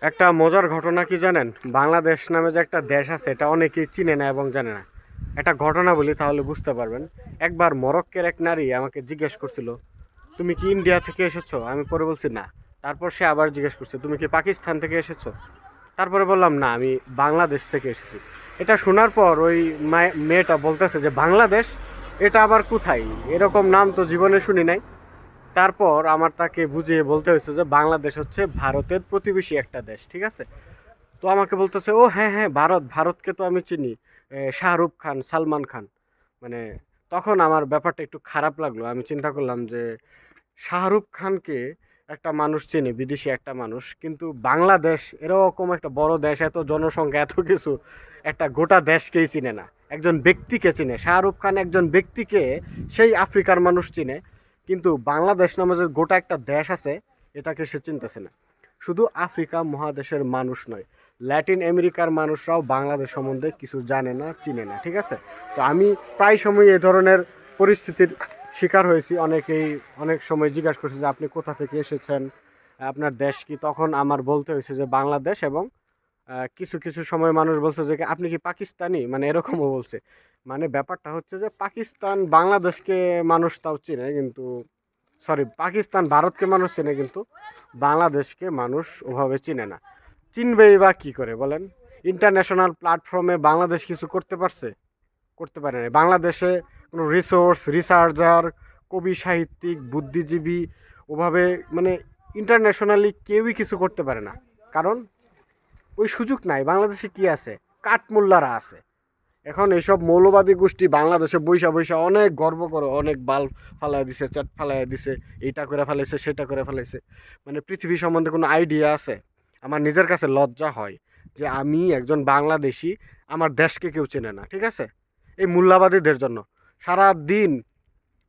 একটা মজার ঘটনা কি জানেন? বাংলাদেশ নামে যে একটা দেশ আছে, এটা অনেকেই চিনে না এবং জানে না। একটা ঘটনা বলি তাহলে বুঝতে পারবেন। একবার মরক্কের এক নারী আমাকে জিজ্ঞেস করছিল, তুমি কি ইন্ডিয়া থেকে এসেছ? আমি পরে বলছি, না। তারপর সে আবার জিজ্ঞেস করছে, তুমি কি পাকিস্তান থেকে এসেছ? তারপরে বললাম, না, আমি বাংলাদেশ থেকে এসেছি। এটা শোনার পর ওই মায়ে- মেয়েটা বলতেছে যে, বাংলাদেশ? এটা আবার কোথায়? এরকম নাম তো জীবনে শুনি নাই। তারপর আমার তাকে বুঝিয়ে বলতে হয়েছে যে বাংলাদেশ হচ্ছে ভারতের প্রতিবেশী একটা দেশ, ঠিক আছে? তো আমাকে বলতেছে, ও হ্যাঁ হ্যাঁ ভারত, ভারতকে তো আমি চিনি শাহরুখ খান, সালমান খান। মানে তখন আমার ব্যাপারটা একটু খারাপ লাগল। আমি চিন্তা করলাম যে শাহরুখ খানকে একটা মানুষ চেনে, বিদেশি একটা মানুষ, কিন্তু বাংলাদেশ এরকম একটা বড় দেশ, এত জনসংখ্যা, এত কিছু, একটা গোটা দেশকেই চিনে না। একজন ব্যক্তিকে চিনে। শাহরুখ খান একজন ব্যক্তিকে সেই আফ্রিকার মানুষ চিনে। কিন্তু বাংলাদেশ নামে যে গোটা একটা দেশ আছে, এটাকে সে চিনতেছে না। শুধু আফ্রিকা মহাদেশের মানুষ নয়, ল্যাটিন আমেরিকার মানুষরাও বাংলাদেশ সম্বন্ধে কিছু জানে না, চিনে না, ঠিক আছে? তো আমি প্রায় সময় এই ধরনের পরিস্থিতির শিকার হয়েছি। অনেকেই অনেক সময় জিজ্ঞাসা করছে যে, আপনি কোথা থেকে এসেছেন? আপনার দেশ কি? তখন আমার বলতে হয়েছে যে, বাংলাদেশ এবং কিছু কিছু সময় মানুষ বলছে যে, আপনি কি পাকিস্তানি? মানে এরকমও বলছে। মানে ব্যাপারটা হচ্ছে যে পাকিস্তান, বাংলাদেশকে মানুষ তাও চিনে কিন্তু সরি পাকিস্তান, ভারতকে মানুষ চেনে কিন্তু বাংলাদেশকে মানুষ ওভাবে চিনে না। চিনবেই বা কী করে বলেন? ইন্টারন্যাশনাল প্ল্যাটফর্মে বাংলাদেশ কিছু করতে পারছে? করতে পারে না বাংলাদেশে কোনো রিসোর্স রিসার্চার কবি সাহিত্যিক, বুদ্ধিজীবী ওভাবে মানে ইন্টারন্যাশনালি কেউই কিছু করতে পারে না। কারণ ওই সুযোগ নাই। বাংলাদেশে কি আছে? কাঠমোল্লারা আছে। এখন এইসব মৌলবাদী গোষ্ঠী বাংলাদেশে বৈশা বৈশা অনেক গর্ব করে, অনেক বাল ফালাই দিছে, চাট ফালাই দিছে, এইটা করে ফেলাইছে, সেটা করে ফেলাইছে। মানে পৃথিবী সম্বন্ধে কোনো আইডিয়া আছে? আমার নিজের কাছে লজ্জা হয় যে আমি একজন বাংলাদেশি, আমার দেশকে কেউ চেনে না, ঠিক আছে? এই মূল্যবাদীদের জন্য। সারা দিন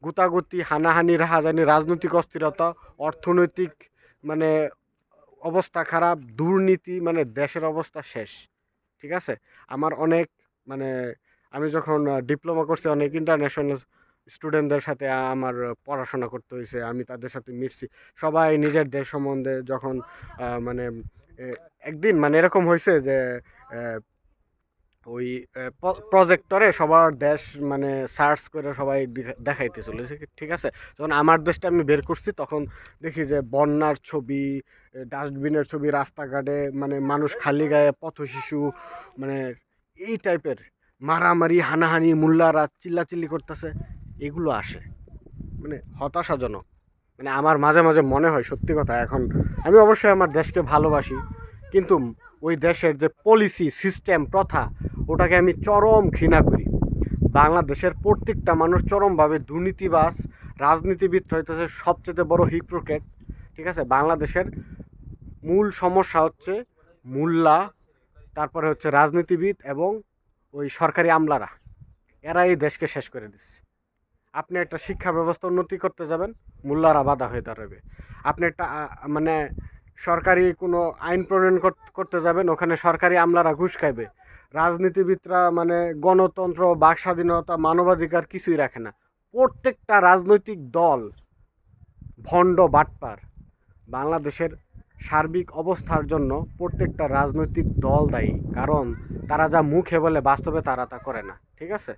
গুতাগুতি, হানাহানি, রাহাজানি, রাজনৈতিক অস্থিরতা, অর্থনৈতিক মানে অবস্থা খারাপ, দুর্নীতি মানে দেশের অবস্থা শেষ, ঠিক আছে? আমার অনেক মানে আমি যখন ডিপ্লোমা করছি, অনেক ইন্টারন্যাশনাল স্টুডেন্টদের সাথে আমার পড়াশোনা করতে হয়েছে আমি তাদের সাথে মিশছি। সবাই নিজের দেশ সম্বন্ধে যখন মানে একদিন মানে এরকম হয়েছে যে ওই প্রজেক্টরে সবার দেশ মানে সার্চ করে সবাই দেখাইতে চলেছে ঠিক আছে? যখন আমার দেশটা আমি বের করছি, তখন দেখি যে, বন্যার ছবি ডাস্টবিনের ছবি, রাস্তাঘাটে মানে মানুষ খালি গায়ে পথ শিশু মানে এই টাইপের মারামারি, হানাহানি, মোল্লারা, চিল্লাচিল্লি করতেছে, এগুলো আসে। মানে হতাশাজনক। মানে আমার মাঝে মাঝে মনে হয়, সত্যি কথা, এখন আমি অবশ্যই আমার দেশকে ভালোবাসি, কিন্তু ওই দেশের যে পলিসি সিস্টেম প্রথা, ওটাকে আমি চরম ঘৃণা করি। বাংলাদেশের প্রত্যেকটা মানুষ চরমভাবে দুর্নীতিবাজ, রাজনীতিবিদ হইতেছে সবচেয়ে বড় হিপ্রোকেট ঠিক আছে? বাংলাদেশের মূল সমস্যা হচ্ছে মোল্লা তারপরে হচ্ছে রাজনীতিবিদ এবং ওই সরকারি আমলারা। এরা এই দেশকে শেষ করে দিচ্ছে। আপনি একটা শিক্ষা ব্যবস্থা উন্নতি করতে যাবেন, মোল্লারা বাধা হয়ে দাঁড়াবে। আপনি একটা মানে সরকারি কোনো আইন প্রণয়ন করতে যাবেন, ওখানে সরকারি আমলারা ঘুষ খাইবে। রাজনীতিবিদরা মানে গণতন্ত্র, বাক স্বাধীনতা, মানবাধিকার কিছুই রাখে না। প্রত্যেকটা রাজনৈতিক দল ভণ্ড বাটপার। বাংলাদেশের সার্বিক অবস্থার জন্য প্রত্যেকটা রাজনৈতিক দল দায়ী। কারণ তারা যা মুখে বলে বাস্তবে তারা তা করে না। ঠিক আছে?